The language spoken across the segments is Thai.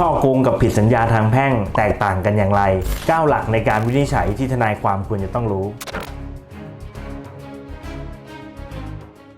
ช่อโกงกับผิดสัญญาทางแพ่งแตกต่างกันอย่างไร 9 หลักในการวินิจฉัยที่ทนายความควรจะต้องรู้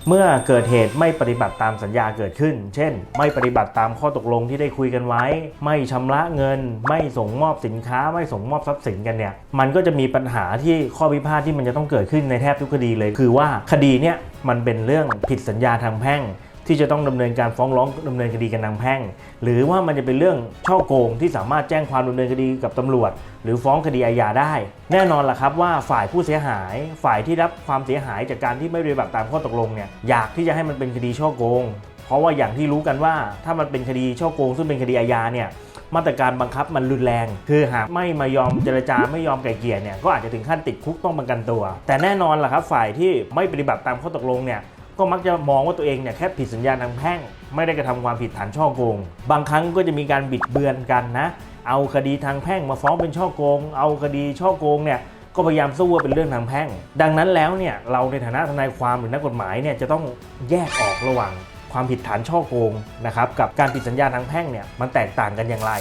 เมื่อเกิดเหตุไม่ปฏิบัติตามสัญญาเกิดขึ้น เช่น ไม่ปฏิบัติตามข้อตกลงที่ได้คุยกันไว้ ไม่ชำระเงิน ไม่ส่งมอบสินค้า ไม่ส่งมอบทรัพย์สินกันเนี่ย มันก็จะมีปัญหาที่ข้อพิพาทที่มันจะต้องเกิดขึ้นในแทบทุกคดีเลย คือว่าคดีเนี่ยมันเป็นเรื่องผิดสัญญาทางแพ่ง ที่จะต้องดำเนินการฟ้องร้องดำเนินคดีกันทางแพ่ง หรือว่ามันจะเป็นเรื่องช่อโกงที่สามารถแจ้งความดำเนินคดีกับตำรวจ หรือฟ้องคดีอาญาได้ แน่นอนล่ะครับว่าฝ่ายผู้เสียหาย ฝ่ายที่รับความเสียหายจากการที่ไม่ปฏิบัติตามข้อตกลงเนี่ยอยากที่จะให้มันเป็นคดีช่อโกง เพราะว่าอย่างที่รู้กันว่าถ้ามันเป็นคดีช่อโกง ซึ่งเป็นคดีอาญาเนี่ยมาตรการบังคับมันรุนแรง คือหากไม่มายอมเจรจาไม่ยอมไกล่เกลี่ยเนี่ยก็อาจจะถึงขั้นติดคุกต้องประกันตัว แต่แน่นอนล่ะครับฝ่ายที่ไม่ปฏิบัติตามข้อตกลงเนี่ย ก็มักจะมองว่าตัวเองเนี่ยแค่ผิดสัญญาทางแพ่ง ไม่ได้กระทำความผิดฐานช่อโกง บางครั้งก็จะมีการบิดเบือนกันนะ เอาคดีทางแพ่งมาฟ้องเป็นช่อโกง เอาคดีช่อโกงเนี่ยก็พยายามสู้ว่าเป็นเรื่องทางแพ่ง ดังนั้นแล้วเนี่ยเราในฐานะทนายความหรือนักกฎหมายเนี่ยจะต้องแยกออกระหว่างความผิดฐานช่อโกงนะครับกับการผิดสัญญาทางแพ่งเนี่ยมันแตกต่างกันอย่างไร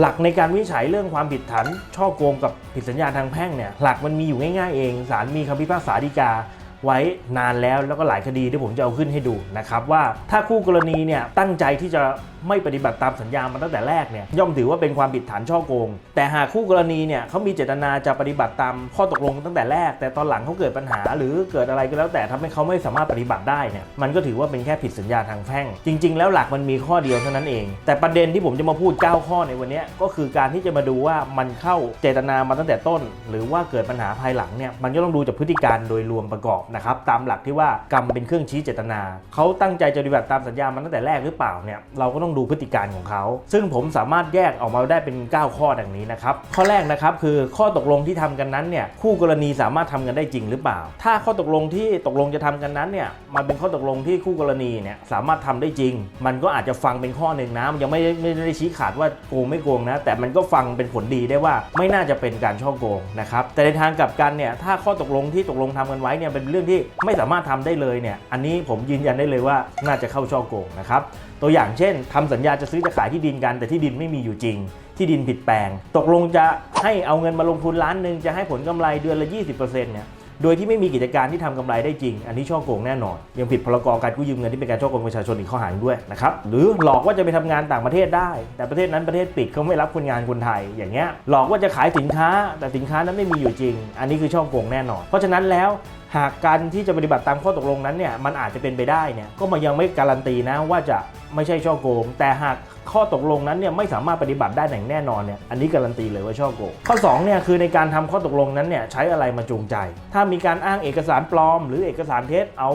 หลักในการวิจัยเรื่องความผิดฐานช่อโกงกับผิดสัญญาทางแพ่งเนี่ยหลักมันมีอยู่ง่ายๆเองศาลมีคำพิพากษาฎีกา ไว้นานแล้วแล้วก็หลายคดีที่ผมจะเอาขึ้นให้ดูนะครับว่าถ้าคู่กรณีเนี่ยตั้งใจที่จะไม่ปฏิบัติตามสัญญามาตั้งแต่แรกเนี่ยย่อมถือว่าเป็นความผิดฐานช่อโกง แต่หากคู่กรณีเนี่ยเขามีเจตนาจะปฏิบัติตามข้อตกลงตั้งแต่แรก แต่ตอนหลังเขาเกิดปัญหา หรือเกิดอะไรก็แล้วแต่ทำให้เขาไม่สามารถปฏิบัติได้เนี่ยมันก็ถือว่าเป็นแค่ผิดสัญญาทางแพ่ง จริง ๆ แล้วหลักมันมีข้อเดียวเท่านั้นเอง แต่ประเด็นที่ผมจะมาพูด 9 ข้อในวันนี้ก็คือการที่จะมาดูว่ามันเข้าเจตนามาตั้งแต่ต้น หรือว่าเกิดปัญหาภายหลังเนี่ยมันก็ต้องดูจากพฤติการโดยรวมประกอบนะครับตามหลักที่ว่ากรรมเป็นเครื่องชี้เจตนาเขาตั้งใจจะปฏิบัติตามสัญญามาตั้งแต่แรกหรือเปล่าเนี่ยเราก็ต้องดูพฤติการของเขา ซึ่งผมสามารถแยกออกมาได้เป็น 9 ข้อดังนี้นะครับข้อแรกนะครับคือข้อตกลงที่ทำกันนั้นเนี่ยคู่กรณีสามารถทำกันได้จริงหรือเปล่า ถ้าข้อตกลงที่ตกลงจะทำกันนั้นเนี่ยมันเป็นข้อตกลงที่คู่กรณีเนี่ยสามารถทำได้จริง มันก็อาจจะฟังเป็นข้อหนึ่งนะมันยังไม่ไม่ได้ชี้ขาดว่าโกงไม่โกงนะ แต่มันก็ฟังเป็นผลดีได้ว่าไม่น่าจะเป็นการช่อโกงนะครับแต่ในทางกลับกันเนี่ยถ้าข้อตกลงที่ตกลงทำกันไว้เนี่ยเป็นเรื่องที่ไม่สามารถทำได้เลยเนี่ยอันนี้ผมยืนยันได้เลยว่าน่าจะเข้าช่อโกงนะครับตัวอย่างเช่นทำสัญญาจะซื้อจะขายที่ดินกัน แต่ที่ดินไม่มีอยู่จริง ที่ดินผิดแปลง ตกลงจะให้เอาเงินมาลงทุนล้านหนึ่งจะให้ผลกำไรเดือนละ 20%เนี่ยโดยที่ไม่มีกิจการที่ทำกำไรได้จริง อันนี้ช่อโกงแน่นอน ยังผิดพรกการกู้ยืมเงินที่เป็นการช่อโกงประชาชนอีกข้อหาหนึ่งด้วยนะครับ หรือหลอกว่าจะไปทำงานต่างประเทศได้ แต่ประเทศนั้นประเทศปิดเขาไม่รับคนงานคนไทย อย่างเงี้ย หลอกว่าจะขายสินค้า แต่สินค้านั้นไม่มีอยู่จริง อันนี้คือช่อโกงแน่นอน เพราะฉะนั้นแล้วหากการที่จะปฏิบัติตามข้อตกลงนั้นเนี่ยมันอาจจะเป็นไปได้เนี่ยก็มันยังไม่การันตีนะว่าจะไม่ใช่ช่อโกง แต่หากข้อตกลงนั้นเนี่ยไม่สามารถปฏิบัติได้อย่างแน่นอนเนี่ยอันนี้การันตีเลยว่าช่อโกงข้อ2เนี่ยคือในการทำข้อตกลงนั้นเนี่ยใช้อะไรมาจูงใจ ถ้ามีการอ้างเอกสารปลอม หรือเอกสารเท็จเอา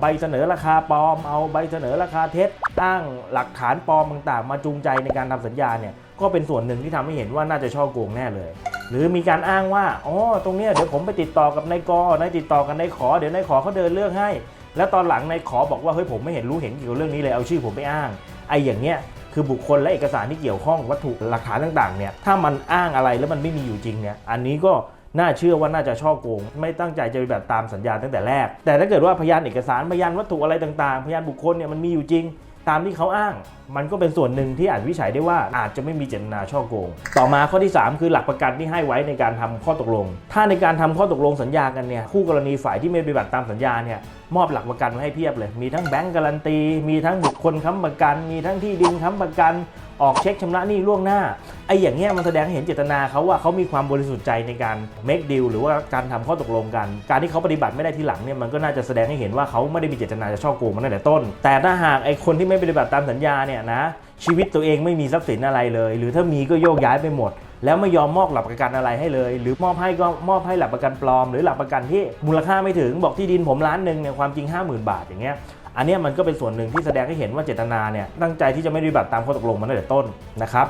ใบเสนอราคาปลอม เอาใบเสนอราคาเท็จอ้งหลักฐานปลอมต่างๆ มาจูงใจในการทำสัญญาเนี่ยก็เป็นส่วนหนึ่งที่ทำให้เห็นว่าน่าจะช่อโกงแน่เลย หรือมีการอ้างว่าอ๋อตรงเนี้ยเดี๋ยวผมไปติดต่อกับนายกนายติดต่อกับนายขอเดี๋ยวนายขอเขาเดินเรื่องให้ แล้วตอนหลังนายขอบอกว่าเฮ้ยผมไม่เห็นรู้เห็นเกี่ยวกับเรื่องนี้เลยเอาชื่อผมไปอ้างไอ้อย่างเนี้ยคือบุคคลและเอกสารที่เกี่ยวข้องวัตถุหลักฐานต่างๆเนี่ยถ้ามันอ้างอะไรแล้วมันไม่มีอยู่จริงเนี่ยอันนี้ก็น่าเชื่อว่าน่าจะช่อโกง ไม่ตั้งใจจะไปฏิบัติตามสัญญาตั้งแต่แรก แต่ถ้าเกิดว่าพยานเอกสารพยานวัตถุอะไรต่างๆ พยานบุคคลเนี่ยมันมีอยู่จริง ตามที่เขาอ้าง มันก็เป็นส่วนหนึ่งที่อาจวิจัยได้ว่าอาจจะไม่มีเจตนาช่อโกง ต่อมาข้อที่ 3 คือหลักประกันที่ให้ไว้ในการทำข้อตกลง ถ้าในการทำข้อตกลงสัญญากันเนี่ยคู่กรณีฝ่ายที่ไม่ปฏิบัติตามสัญญาเนี่ย มอบหลักประกันไว้ให้เพียบเลย มีทั้งแบงก์การันตี มีทั้งบุคคลค้ำประกัน มีทั้งที่ดินค้ำประกัน ออกเช็คชำระหนี้ล่วงหน้า ไอ้อย่างเงี้ยมันแสดงให้เห็นเจตนาเขาว่าเขามีความบริสุทธิ์ใจในการ make deal หรือว่าการทำข้อตกลงกัน การที่เขาปฏิบัติไม่ได้ทีหลังเนี่ยมันก็น่าจะแสดงให้เห็นว่าเขาไม่ได้มีเจตนาจะช่อโกงมาตั้งแต่ต้น แต่ถ้าหากไอ้คนที่ไม่ปฏิบัติตามสัญญาเนี่ยนะชีวิตตัวเองไม่มีทรัพย์สินอะไรเลย หรือถ้ามีก็โยกย้ายไปหมด แล้วไม่ยอมมอบหลักประกันอะไรให้เลย หรือมอบให้ก็มอบให้หลักประกันปลอม หรือหลักประกันที่มูลค่าไม่ถึงบอกที่ดินผมล้านหนึ่งเนี่ยความจริง 50,000 บาทอย่างเงี้ยอันนี้มันก็เป็นส่วนหนึ่งที่แสดงให้เห็นว่าเจตนาเนี่ยตั้งใจที่จะไม่ปฏิบัติตามข้อตกลงมาตั้งแต่ต้นนะครับ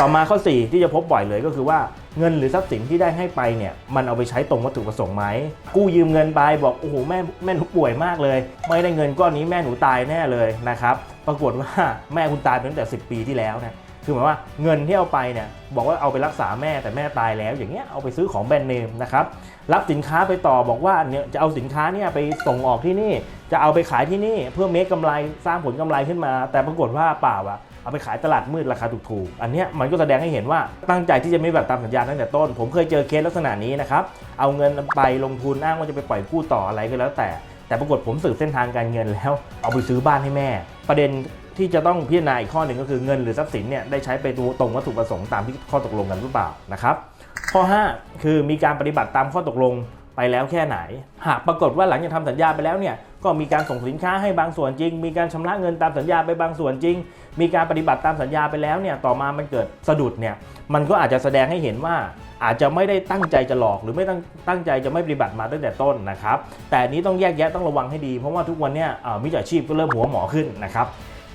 ต่อมาข้อ 4 ที่จะพบบ่อยเลยก็คือว่าเงินหรือทรัพย์สินที่ได้ให้ไปเนี่ยมันเอาไปใช้ตรงวัตถุประสงค์ไหมกู้ยืมเงินไปบอกโอ้โหแม่แม่หนูป่วยมากเลย ไม่ได้เงินก้อนนี้แม่หนูตายแน่เลยนะครับปรากฏว่าแม่คุณตายไปตั้งแต่ 10 ปีที่แล้วนะ คือหมายว่าเงินที่เอาไปเนี่ยบอกว่าเอาไปรักษาแม่แต่แม่ตายแล้ว อย่างเงี้ยเอาไปซื้อของแบรนด์เนมนะครับรับสินค้าไปต่อบอกว่าเนี่ยจะเอาสินค้าเนี่ยไปส่งออกที่นี่ จะเอาไปขายที่นี่เพื่อเมคกำไรสร้างผลกำไรขึ้นมา แต่ปรากฏว่าเปล่าอะเอาไปขายตลาดมืดราคาถูกๆ อันเนี้ยมันก็แสดงให้เห็นว่าตั้งใจที่จะไม่แบบตามสัญญาตั้งแต่ต้น ผมเคยเจอเคสลักษณะนี้นะครับ เอาเงินไปลงทุนอ้างว่าจะไปปล่อยกู้ต่ออะไรก็แล้วแต่ แต่ปรากฏผมสืบเส้นทางการเงินแล้ว เอาไปซื้อบ้านให้แม่ ประเด็น ที่จะต้องพิจารณาอีกข้อหนึ่งก็คือเงินหรือทรัพย์สินเนี่ยได้ใช้ไปตรงวัตถุประสงค์ตามที่ข้อตกลงกันหรือเปล่านะครับ ข้อ 5 คือมีการปฏิบัติตามข้อตกลงไปแล้วแค่ไหน หากปรากฏว่าหลังจากทำสัญญาไปแล้วเนี่ยก็มีการส่งสินค้าให้บางส่วนจริง มีการชำระเงินตามสัญญาไปบางส่วนจริง มีการปฏิบัติตามสัญญาไปแล้วเนี่ยต่อมามันเกิดสะดุดเนี่ยมันก็อาจจะแสดงให้เห็นว่าอาจจะไม่ได้ตั้งใจจะหลอกหรือไม่ตั้งตั้งใจจะไม่ปฏิบัติมาตั้งแต่ต้นนะครับ แต่นี้ต้องแยกแยะต้องระวังให้ดี เพราะว่าทุกวันเนี่ยมิจฉาชีพก็เริ่มหัวหมอขึ้นนะครับ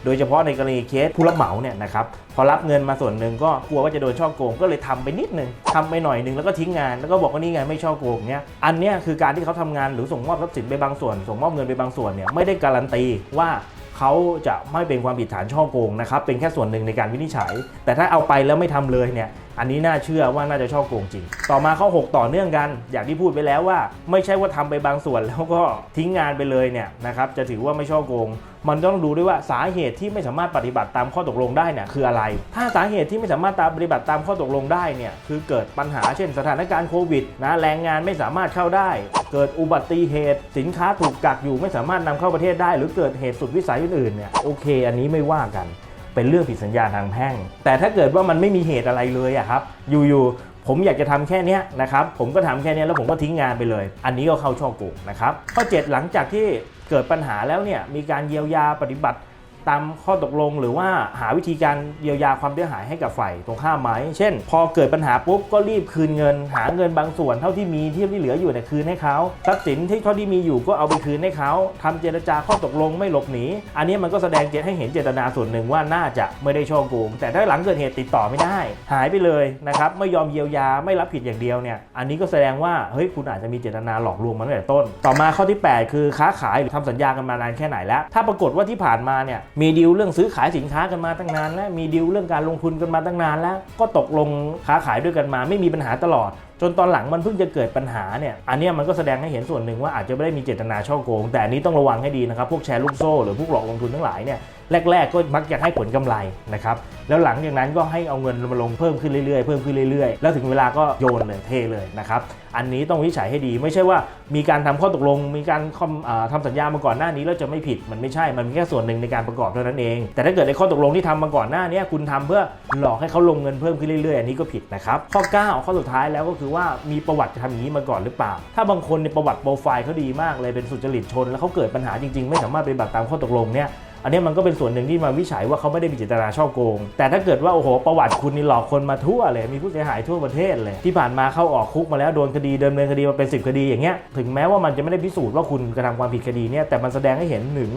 โดยเฉพาะในกรณีเคสผู้รับเหมาเนี่ยนะครับพอรับเงินมาส่วนหนึ่งก็กลัวว่าจะโดนช่อโกงก็เลยทำไปนิดนึงทำไปหน่อยหนึงแล้วก็ทิ้งงานแล้วก็บอกว่านี่ไงไม่ช่อโกงเนี่ยอันเนี้ยคือการที่เขาทำงานหรือส่งมอบทรัพย์สินไปบางส่วน ส่งมอบเงินไปบางส่วนเนี่ยไม่ได้การันตีว่าเขาจะไม่เป็นความผิดฐานช่อโกงนะครับเป็นแค่ส่วนหนึ่งในการวินิจฉัย แต่ถ้าเอาไปแล้วไม่ทำเลยเนี่ย อันนี้น่าเชื่อว่าน่าจะช่อโกงจริง ต่อมาข้อ 6 ต่อเนื่องกัน อย่างที่พูดไปแล้วว่า ไม่ใช่ว่าทำไปบางส่วนแล้วก็ทิ้งงานไปเลยเนี่ยนะครับจะถือว่าไม่ช่อโกง มันต้องดูด้วยว่าสาเหตุที่ไม่สามารถปฏิบัติตามข้อตกลงได้เนี่ยคืออะไร ถ้าสาเหตุที่ไม่สามารถตามปฏิบัติตามข้อตกลงได้เนี่ยคือเกิดปัญหาเช่นสถานการณ์โควิดนะแรงงานไม่สามารถเข้าได้ เกิดอุบัติเหตุ สินค้าถูกกักอยู่ไม่สามารถนำเข้าประเทศได้ หรือเกิดเหตุสุดวิสัยอื่นๆเนี่ยโอเค อันนี้ไม่ว่ากัน เป็นเรื่องผิดสัญญาทางแพ่ง แต่ถ้าเกิดว่ามันไม่มีเหตุอะไรเลยอะครับ อยู่ๆ ผมอยากจะทำแค่นี้นะครับ ผมก็ทำแค่นี้แล้วผมก็ทิ้งงานไปเลย อันนี้ก็เข้าช่อโกงนะครับ ข้อ 7 หลังจากที่เกิดปัญหาแล้วเนี่ย มีการเยียวยาปฏิบัติ ตามข้อตกลงหรือว่าหาวิธีการเยียวยาความเสียหายให้กับฝ่ายตรงข้ามไหม เช่น พอเกิดปัญหาปุ๊บก็รีบคืนเงิน หาเงินบางส่วนเท่าที่มีที่ที่เหลืออยู่เนี่ยคืนให้เขาทรัพย์สินที่เท่าที่มีอยู่ก็เอาไปคืนให้เขาทำเจรจาข้อตกลงไม่หลบหนี อันนี้มันก็แสดงเจตให้เห็นเจตนาส่วนหนึ่งว่าน่าจะไม่ได้ช่อโกงแต่ถ้าหลังเกิดเหตุติดต่อไม่ได้ หายไปเลยนะครับไม่ยอมเยียวยาไม่รับผิดอย่างเดียวเนี่ยอันนี้ก็แสดงว่าเฮ้ยคุณอาจจะมีเจตนาหลอกลวงมาตั้งแต่ต้น ต่อมาข้อที่ 8 คือค้าขายหรือทำสัญญากันมานานแค่ไหนแล้ว ถ้าปรากฏว่าที่ผ่านมาเนี่ยมีดีลเรื่องซื้อขายสินค้ากันมาตั้งนานแล้ว มีดีลเรื่องการลงทุนกันมาตั้งนานแล้ว ก็ตกลงค้าขายด้วยกันมา ไม่มีปัญหาตลอด จนตอนหลังมันเพิ่งจะเกิดปัญหาเนี่ย อันนี้มันก็แสดงให้เห็นส่วนหนึ่งว่าอาจจะไม่ได้มีเจตนาช่อโกง แต่อันนี้ต้องระวังให้ดีนะครับ พวกแชร์ลูกโซ่หรือพวกหลอกลงทุนทั้งหลายเนี่ย แรก ๆ ก็มักจะให้ผลกำไรนะครับแล้วหลังจากนั้นก็ให้เอาเงินมาลงเพิ่มขึ้นเรื่อยๆเพิ่มขึ้นเรื่อยๆ แล้วถึงเวลาก็โยนเลยเทเลยนะครับอันนี้ต้องวิจัยให้ดีไม่ใช่ว่ามีการทำข้อตกลง มีการคอมอ่าทำสัญญามาก่อนหน้านี้แล้วจะไม่ผิดมันไม่ใช่มันเป็นแค่ส่วนหนึ่งในการประกอบเท่านั้นเอง แต่ถ้าเกิดในข้อตกลงที่ทำมาก่อนหน้านี้คุณทำเพื่อหลอกให้เขาลงเงินเพิ่มขึ้นเรื่อยๆ อันนี้ก็ผิดนะครับข้อ 9 ข้อสุดท้ายแล้วก็คือว่ามีประวัติทำอย่างนี้มาก่อนหรือเปล่า ถ้าบางคนในประวัติโปรไฟล์เขาดีมากเลยเป็นสุจริตชน แล้วเขาเกิดปัญหาจริงๆ ไม่สามารถปฏิบัติตามข้อตกลงเนี่ย อันนี้มันก็เป็นส่วนหนึ่งที่มาวิจัยว่าเขาไม่ได้มีเจตนาช่อโกง แต่ถ้าเกิดว่าโอ้โหประวัติคุณนี่หลอกคนมาทั่วเลยมีผู้เสียหายทั่วประเทศเลย ที่ผ่านมาเข้าออกคุกมาแล้วโดนคดีเดิมเนินคดีมาเป็น10คดีอย่างเงี้ยถึงแม้ว่ามันจะไม่ได้พิสูจน์ว่าคุณกระทำความผิดคดีเนี่ยแต่มันแสดงให้เห็นถึง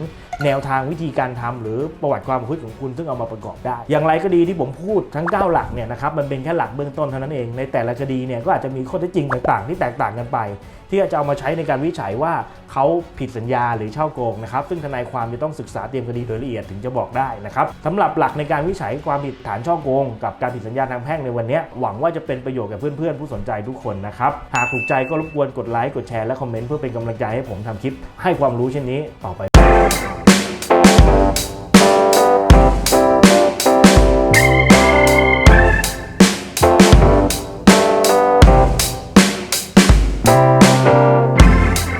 แนวทางวิธีการทำหรือประวัติความประพฤติของคุณซึ่งเอามาประกอบได้ อย่างไรก็ดีที่ผมพูดทั้ง 9 หลักเนี่ยนะครับมันเป็นแค่หลักเบื้องต้นเท่านั้นเอง ในแต่ละคดีเนี่ยก็อาจจะมีข้อเท็จจริงต่างๆ ที่แตกต่างกันไป ที่จะเอามาใช้ในการวิจัยว่าเขาผิดสัญญาหรือช่อโกงนะครับซึ่งทนายความจะต้องศึกษาเตรียมคดีโดยละเอียดถึงจะบอกได้นะครับสำหรับหลักในการวิจัยความผิดฐานช่อโกง กับการผิดสัญญาทางแพ่งในวันนี้หวังว่าจะเป็นประโยชน์กับเพื่อนๆผู้สนใจทุกคนนะครับหากถูกใจก็รบกวนกดไลค์กดแชร์และคอมเมนต์เพื่อเป็นกำลังใจให้ผมทำคลิปให้ความรู้เช่นนี้ต่อไป